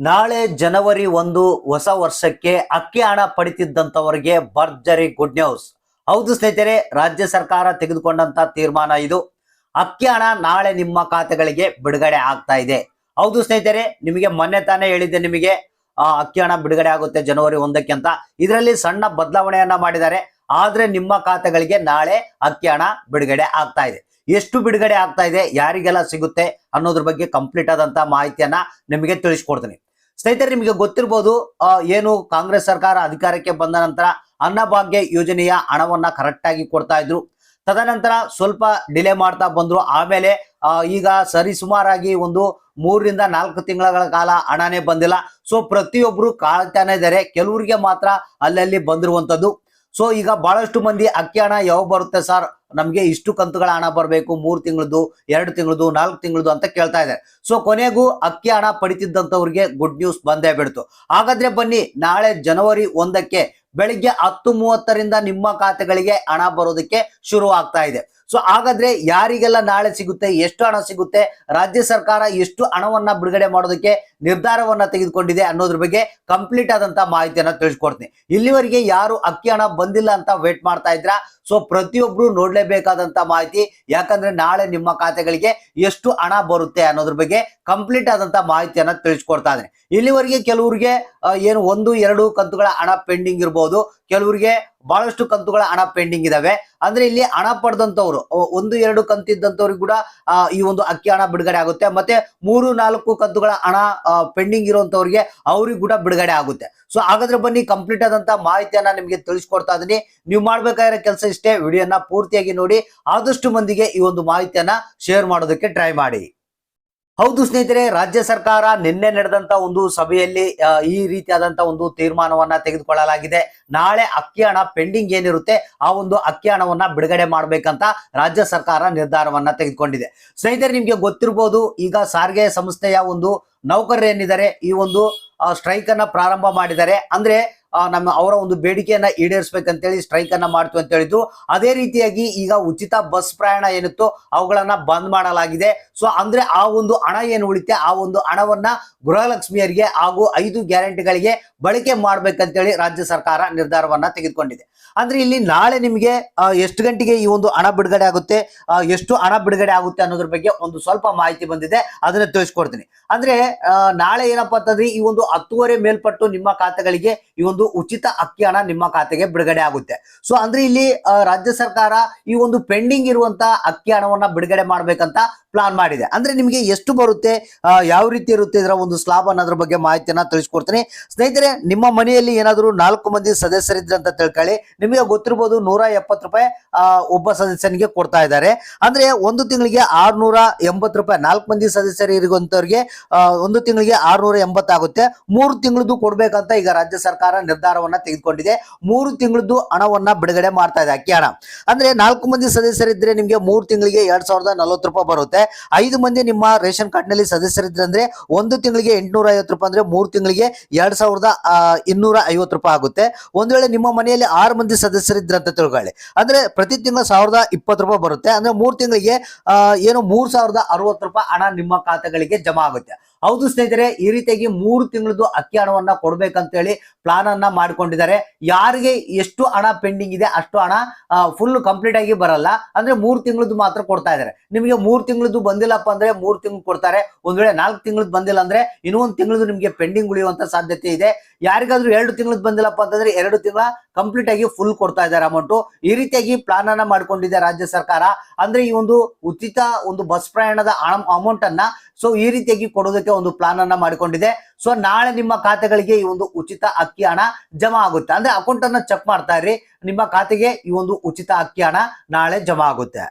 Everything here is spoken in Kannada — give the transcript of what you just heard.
ನಾಳೆ ಜನವರಿ ಒಂದು ಹೊಸ ವರ್ಷಕ್ಕೆ ಅಕ್ಕಿ ಹಣ ಪಡಿತಿದ್ದಂಥವರಿಗೆ ಭರ್ಜರಿ ಗುಡ್ ನ್ಯೂಸ್ ಹೌದು ಸ್ನೇಹಿತರೆ, ರಾಜ್ಯ ಸರ್ಕಾರ ತೆಗೆದುಕೊಂಡಂತ ತೀರ್ಮಾನ ಇದು. ಅಕ್ಕಿ ಹಣ ನಾಳೆ ನಿಮ್ಮ ಖಾತೆಗಳಿಗೆ ಬಿಡುಗಡೆ ಆಗ್ತಾ ಇದೆ. ಹೌದು ಸ್ನೇಹಿತರೆ, ನಿಮಗೆ ಮೊನ್ನೆ ತಾನೇ ಹೇಳಿದ್ದೆ ನಿಮಗೆ ಅಕ್ಕಿ ಹಣ ಬಿಡುಗಡೆ ಆಗುತ್ತೆ ಜನವರಿ ಒಂದಕ್ಕೆ ಅಂತ. ಇದರಲ್ಲಿ ಸಣ್ಣ ಬದಲಾವಣೆಯನ್ನ ಮಾಡಿದ್ದಾರೆ. ಆದ್ರೆ ನಿಮ್ಮ ಖಾತೆಗಳಿಗೆ ನಾಳೆ ಅಕ್ಕಿ ಹಣ ಬಿಡುಗಡೆ ಆಗ್ತಾ ಇದೆ. ಎಷ್ಟು ಬಿಡುಗಡೆ ಆಗ್ತಾ ಇದೆ, ಯಾರಿಗೆಲ್ಲ ಸಿಗುತ್ತೆ ಅನ್ನೋದ್ರ ಬಗ್ಗೆ ಕಂಪ್ಲೀಟ್ ಆದಂತ ಮಾಹಿತಿಯನ್ನ ನಿಮಗೆ ತಿಳಿಸ್ಕೊಡ್ತೀನಿ. ಸ್ನೇಹಿತರೆ, ನಿಮಗೆ ಗೊತ್ತಿರ್ಬೋದು ಏನು ಕಾಂಗ್ರೆಸ್ ಸರ್ಕಾರ ಅಧಿಕಾರಕ್ಕೆ ಬಂದ ನಂತರ ಅನ್ನಭಾಗ್ಯ ಯೋಜನೆಯ ಹಣವನ್ನ ಕರೆಕ್ಟ್ ಆಗಿ ಕೊಡ್ತಾ ಇದ್ರು. ತದನಂತರ ಸ್ವಲ್ಪ ಡಿಲೇ ಮಾಡ್ತಾ ಬಂದ್ರು. ಆಮೇಲೆ ಈಗ ಈಗ ಸರಿಸುಮಾರಾಗಿ ಒಂದು ಮೂರರಿಂದ ನಾಲ್ಕು ತಿಂಗಳ ಕಾಲ ಹಣನೇ ಬಂದಿಲ್ಲ. ಸೊ ಪ್ರತಿಯೊಬ್ರು ಕಾಳ್ತಾನೆ ಇದ್ದಾರೆ ಕೆಲವರಿಗೆ ಮಾತ್ರ ಅಲ್ಲಲ್ಲಿ ಬಂದಿರುವಂತದ್ದು ಸೊ ಈಗ ಬಹಳಷ್ಟು ಮಂದಿ ಅಕ್ಕಿ ಹಣ ಯಾವಾಗ ಬರುತ್ತೆ ಸರ್? ನಮಗೆ ಇಷ್ಟು ಕಂತುಗಳ ಹಣ ಬರಬೇಕು, ಮೂರು ತಿಂಗಳದು, ಎರಡು ತಿಂಗಳದು, ನಾಲ್ಕು ತಿಂಗಳದು ಅಂತ ಕೇಳ್ತಾ ಇದ್ದಾರೆ. ಸೊ ಕೊನೆಗೂ ಅಕ್ಕಿ ಹಣ ಪಡಿತಿದ್ದಂಥವ್ರಿಗೆ ಗುಡ್ ನ್ಯೂಸ್ ಬಂದೇ ಬಿಡ್ತು. ಹಾಗಾದ್ರೆ ಬನ್ನಿ, ನಾಳೆ ಜನವರಿ ಒಂದಕ್ಕೆ ಬೆಳಿಗ್ಗೆ ಹತ್ತು ಮೂವತ್ತರಿಂದ ನಿಮ್ಮ ಖಾತೆಗಳಿಗೆ ಹಣ ಬರೋದಕ್ಕೆ ಶುರು ಆಗ್ತಾ ಇದೆ. ಸೊ ಹಾಗಾದ್ರೆ ಯಾರಿಗೆಲ್ಲ ನಾಳೆ ಸಿಗುತ್ತೆ, ಎಷ್ಟು ಹಣ ಸಿಗುತ್ತೆ, ರಾಜ್ಯ ಸರ್ಕಾರ ಎಷ್ಟು ಹಣವನ್ನ ಬಿಡುಗಡೆ ಮಾಡೋದಕ್ಕೆ ನಿರ್ಧಾರವನ್ನ ತೆಗೆದುಕೊಂಡಿದೆ ಅನ್ನೋದ್ರ ಬಗ್ಗೆ ಕಂಪ್ಲೀಟ್ ಆದಂತ ಮಾಹಿತಿಯನ್ನ ತಿಳಿಸ್ಕೊಡ್ತೀನಿ. ಇಲ್ಲಿವರೆಗೆ ಯಾರು ಅಕ್ಕಿ ಹಣ ಬಂದಿಲ್ಲ ಅಂತ ವೇಟ್ ಮಾಡ್ತಾ ಇದ್ರ? ಸೊ ಪ್ರತಿಯೊಬ್ರು ನೋಡ್ಲೇಬೇಕಾದಂತ ಮಾಹಿತಿ, ಯಾಕಂದ್ರೆ ನಾಳೆ ನಿಮ್ಮ ಖಾತೆಗಳಿಗೆ ಎಷ್ಟು ಹಣ ಬರುತ್ತೆ ಅನ್ನೋದ್ರ ಬಗ್ಗೆ ಕಂಪ್ಲೀಟ್ ಆದಂತ ಮಾಹಿತಿಯನ್ನ ತಿಳಿಸ್ಕೊಡ್ತಾ ಇದ್ದೀನಿ. ಇಲ್ಲಿವರೆಗೆ ಕೆಲವರಿಗೆ ಏನು ಒಂದು, ಎರಡು ಕಂತುಗಳ ಹಣ ಪೆಂಡಿಂಗ್ ಇರಬಹುದು ಕೆಲವರಿಗೆ ಬಹಳಷ್ಟು ಕಂತುಗಳ ಹಣ ಪೆಂಡಿಂಗ್ ಇದಾವೆ. ಅಂದ್ರೆ ಇಲ್ಲಿ ಹಣ ಪಡೆದಂತವ್ರು ಒಂದು, ಎರಡು ಕಂತಿದ್ದಂತವ್ರಿಗೆ ಕೂಡ ಈ ಒಂದು ಅಕ್ಕಿ ಹಣ ಬಿಡುಗಡೆ ಆಗುತ್ತೆ. ಮತ್ತೆ ಮೂರು, ನಾಲ್ಕು ಕಂತುಗಳ ಹಣ ಪೆಂಡಿಂಗ್ ಇರುವಂತವ್ರಿಗೆ ಅವ್ರಿಗೆ ಕೂಡ ಬಿಡುಗಡೆ ಆಗುತ್ತೆ. ಸೊ, ಹಾಗಾದ್ರೆ ಬನ್ನಿ ಕಂಪ್ಲೀಟ್ ಆದಂತ ಮಾಹಿತಿಯನ್ನ ನಿಮಗೆ ತಿಳಿಸ್ಕೊಡ್ತಾ ಇದೀನಿ. ನೀವು ಮಾಡ್ಬೇಕಾಗಿರೋ ಕೆಲಸ ಇಷ್ಟೇ, ವಿಡಿಯೋನ ಪೂರ್ತಿಯಾಗಿ ನೋಡಿ, ಆದಷ್ಟು ಮಂದಿಗೆ ಈ ಒಂದು ಮಾಹಿತಿಯನ್ನ ಶೇರ್ ಮಾಡೋದಕ್ಕೆ ಟ್ರೈ ಮಾಡಿ. ಹೌದು ಸ್ನೇಹಿತರೆ, ರಾಜ್ಯ ಸರ್ಕಾರ ನಿನ್ನೆ ನಡೆದಂತ ಒಂದು ಸಭೆಯಲ್ಲಿ ಈ ರೀತಿಯಾದಂತ ಒಂದು ತೀರ್ಮಾನವನ್ನ ತೆಗೆದುಕೊಳ್ಳಲಾಗಿದೆ. ನಾಳೆ ಅಕ್ಕಿ ಹಣ ಪೆಂಡಿಂಗ್ ಏನಿರುತ್ತೆ, ಆ ಒಂದು ಅಕ್ಕಿ ಹಣವನ್ನ ಬಿಡುಗಡೆ ಮಾಡ್ಬೇಕಂತ ರಾಜ್ಯ ಸರ್ಕಾರ ನಿರ್ಧಾರವನ್ನ ತೆಗೆದುಕೊಂಡಿದೆ. ಸ್ನೇಹಿತರೆ, ನಿಮ್ಗೆ ಗೊತ್ತಿರ್ಬೋದು, ಈಗ ಸಾರಿಗೆ ಸಂಸ್ಥೆಯ ಒಂದು ನೌಕರರೇನಿದ್ದಾರೆ, ಈ ಒಂದು ಸ್ಟ್ರೈಕ್ ಅನ್ನ ಪ್ರಾರಂಭ ಮಾಡಿದ್ದಾರೆ. ಅಂದ್ರೆ ನಮ್ಮ ಅವರ ಒಂದು ಬೇಡಿಕೆಯನ್ನ ಈಡೇರಿಸಬೇಕಂತೇಳಿ ಸ್ಟ್ರೈಕ್ ಅನ್ನ ಮಾಡ್ತು ಅಂತ ಹೇಳಿದ್ರು. ಅದೇ ರೀತಿಯಾಗಿ ಈಗ ಉಚಿತ ಬಸ್ ಪ್ರಯಾಣ ಏನಿತ್ತು ಅವುಗಳನ್ನ ಬಂದ್ ಮಾಡಲಾಗಿದೆ. ಸೊ ಅಂದ್ರೆ ಆ ಒಂದು ಹಣ ಏನು ಉಳಿತೆ ಆ ಒಂದು ಹಣವನ್ನ ಗೃಹಲಕ್ಷ್ಮಿಯರಿಗೆ ಹಾಗೂ ಐದು ಗ್ಯಾರಂಟಿಗಳಿಗೆ ಬಳಕೆ ಮಾಡ್ಬೇಕಂತೇಳಿ ರಾಜ್ಯ ಸರ್ಕಾರ ನಿರ್ಧಾರವನ್ನ ತೆಗೆದುಕೊಂಡಿದೆ. ಅಂದ್ರೆ ಇಲ್ಲಿ ನಾಳೆ ನಿಮಗೆ ಎಷ್ಟು ಗಂಟೆಗೆ ಈ ಒಂದು ಹಣ ಬಿಡುಗಡೆ ಆಗುತ್ತೆ? ಎಷ್ಟು ಹಣ ಬಿಡುಗಡೆ ಆಗುತ್ತೆ ಅನ್ನೋದ್ರ ಬಗ್ಗೆ ಒಂದು ಸ್ವಲ್ಪ ಮಾಹಿತಿ ಬಂದಿದೆ. ಅದನ್ನ ತಿಳಿಸ್ಕೊಡ್ತೀನಿ. ಅಂದ್ರೆ ನಾಳೆ ಏನಪ್ಪಾ ಅಂತಂದ್ರೆ ಈ ಒಂದು ಹತ್ತುವರೆ ಮೇಲ್ಪಟ್ಟು ನಿಮ್ಮ ಖಾತೆಗಳಿಗೆ ಈ ಒಂದು ಉಚಿತ ಅಕ್ಕಿ ಹಣ ನಿಮ್ಮ ಖಾತೆಗೆ ಬಿಡುಗಡೆ ಆಗುತ್ತೆ. ಸೊ ಅಂದ್ರೆ ಇಲ್ಲಿ ರಾಜ್ಯ ಸರ್ಕಾರ ಈ ಒಂದು ಪೆಂಡಿಂಗ್ ಇರುವಂತ ಅಕ್ಕಿ ಹಣವನ್ನ ಬಿಡುಗಡೆ ಮಾಡ್ಬೇಕಂತ ಪ್ಲಾನ್ ಮಾಡಿದೆ. ಅಂದ್ರೆ ನಿಮಗೆ ಎಷ್ಟು ಬರುತ್ತೆ ಯಾವ ರೀತಿ ಇರುತ್ತೆ ಇದರ ಒಂದು ಸ್ಲಾಬ್ ಅನ್ನೋದ್ರ ಬಗ್ಗೆ ಮಾಹಿತಿಯನ್ನ ತಿಳಿಸ್ಕೊಡ್ತೀನಿ. ಸ್ನೇಹಿತರೆ, ನಿಮ್ಮ ಮನೆಯಲ್ಲಿ ಏನಾದರೂ ನಾಲ್ಕು ಮಂದಿ ಸದಸ್ಯರಿದ್ರೆ ಅಂತ ತಿಳ್ಕೊಳ್ಳಿ. ನಿಮಗೆ ಗೊತ್ತಿರ್ಬೋದು ನೂರ ಎಪ್ಪತ್ತು ರೂಪಾಯಿ ಒಬ್ಬ ಸದಸ್ಯನಿಗೆ ಕೊಡ್ತಾ ಇದ್ದಾರೆ. ಅಂದ್ರೆ ಒಂದು ತಿಂಗಳಿಗೆ ಆರ್ನೂರ ಎಂಬತ್ತು ರೂಪಾಯಿ, ನಾಲ್ಕು ಮಂದಿ ಸದಸ್ಯರು ಇರುವಂತವ್ರಿಗೆ ಒಂದು ತಿಂಗಳಿಗೆ ಆರ್ನೂರ ಎಂಬತ್ತಾಗುತ್ತೆ ಮೂರು ತಿಂಗಳದ್ದು ಕೊಡ್ಬೇಕಂತ ಈಗ ರಾಜ್ಯ ಸರ್ಕಾರ ನಿರ್ಧಾರವನ್ನ ತೆಗೆದುಕೊಂಡಿದೆ. ಮೂರು ತಿಂಗಳದ್ದು ಹಣವನ್ನ ಬಿಡುಗಡೆ ಮಾಡ್ತಾ ಇದೆ ಅಕ್ಕಿ ಹಣ ಅಂದ್ರೆ ನಾಲ್ಕು ಮಂದಿ ಸದಸ್ಯರಿದ್ರೆ ನಿಮಗೆ ಮೂರು ತಿಂಗಳಿಗೆ ಎರಡ್ ಸಾವಿರದ ನಲವತ್ತು ರೂಪಾಯಿ ಬರುತ್ತೆ. ಐದು ಮಂದಿ ನಿಮ್ಮ ರೇಷನ್ ಕಾರ್ಡ್ನಲ್ಲಿ ಸದಸ್ಯರಿದ್ರೆ ಅಂದ್ರೆ ಒಂದು ತಿಂಗಳಿಗೆ ಎಂಟುನೂರ ಐವತ್ತು ರೂಪಾಯಿ ಅಂದ್ರೆ ಮೂರು ತಿಂಗಳಿಗೆ ಎರಡ್ ಸಾವಿರದ ಇನ್ನೂರ ಐವತ್ತು ರೂಪಾಯಿ ಆಗುತ್ತೆ. ಒಂದ್ ವೇಳೆ ನಿಮ್ಮ ಮನೆಯಲ್ಲಿ ಆರು ಮಂದಿ ಸದಸ್ಯರಿದ್ರೆ ಅಂತ ತಿಳ್ಕೊಳ್ಳಿ. ಅಂದ್ರೆ ಪ್ರತಿ ತಿಂಗಳು ಸಾವಿರದ ಇಪ್ಪತ್ತು ರೂಪಾಯಿ ಬರುತ್ತೆ. ಅಂದ್ರೆ ಮೂರು ತಿಂಗಳಿಗೆ ಏನು ಮೂರ್ ಸಾವಿರದ ಅರವತ್ತು ರೂಪಾಯಿ ಹಣ ನಿಮ್ಮ ಖಾತೆಗಳಿಗೆ ಜಮಾ ಆಗುತ್ತೆ. ಹೌದು ಸ್ನೇಹಿತರೆ, ಈ ರೀತಿಯಾಗಿ ಮೂರು ತಿಂಗಳದ್ದು ಅಕ್ಕಿ ಹಣವನ್ನ ಕೊಡ್ಬೇಕಂತ ಹೇಳಿ ಪ್ಲಾನ್ ಅನ್ನ ಮಾಡ್ಕೊಂಡಿದ್ದಾರೆ. ಯಾರಿಗೆ ಎಷ್ಟು ಹಣ ಪೆಂಡಿಂಗ್ ಇದೆ ಅಷ್ಟು ಹಣ ಫುಲ್ ಕಂಪ್ಲೀಟ್ ಆಗಿ ಬರಲ್ಲ. ಅಂದ್ರೆ ಮೂರು ತಿಂಗಳದ್ದು ಮಾತ್ರ ಕೊಡ್ತಾ ಇದ್ದಾರೆ. ನಿಮಗೆ ಮೂರು ತಿಂಗಳದ್ದು ಬಂದಿಲ್ಲಪ್ಪ ಅಂದ್ರೆ ಮೂರು ತಿಂಗಳು ಕೊಡ್ತಾರೆ. ಒಂದ್ ವೇಳೆ ನಾಲ್ಕು ತಿಂಗಳದ್ದು ಬಂದಿಲ್ಲ ಅಂದ್ರೆ ಇನ್ನೊಂದು ತಿಂಗಳದ್ದು ನಿಮಗೆ ಪೆಂಡಿಂಗ್ ಉಳಿಯುವಂತ ಸಾಧ್ಯತೆ ಇದೆ. ಯಾರಿಗಾದ್ರೂ ಎರಡು ತಿಂಗಳದ್ದು ಬಂದಿಲ್ಲಪ್ಪ ಅಂತಂದ್ರೆ ಎರಡು ತಿಂಗಳ ಕಂಪ್ಲೀಟ್ ಆಗಿ ಫುಲ್ ಕೊಡ್ತಾ ಇದ್ದಾರೆ ಅಮೌಂಟ್ ಈ ರೀತಿಯಾಗಿ ಪ್ಲಾನ್ ಅನ್ನ ಮಾಡ್ಕೊಂಡಿದೆ ರಾಜ್ಯ ಸರ್ಕಾರ. ಅಂದ್ರೆ ಈ ಒಂದು ಉಚಿತ ಒಂದು ಬಸ್ ಪ್ರಯಾಣದ ಅಮೌಂಟ್ ಅನ್ನ ಸೊ ಈ ರೀತಿಯಾಗಿ ಕೊಡೋದಕ್ಕೆ ಒಂದು ಪ್ಲಾನ್ ಅನ್ನ ಮಾಡಿಕೊಂಡಿದೆ. ಸೊ ನಾಳೆ ನಿಮ್ಮ ಖಾತೆಗಳಿಗೆ ಈ ಒಂದು ಉಚಿತ ಅಕ್ಕಿ ಹಣ ಜಮಾ ಆಗುತ್ತೆ. ಅಂದ್ರೆ ಅಕೌಂಟ್ ಅನ್ನ ಚೆಕ್ ಮಾಡ್ತಾ ಇರಿ ನಿಮ್ಮ ಖಾತೆಗೆ ಈ ಒಂದು ಉಚಿತ ಅಕ್ಕಿ ಹಣ ನಾಳೆ ಜಮಾ ಆಗುತ್ತೆ.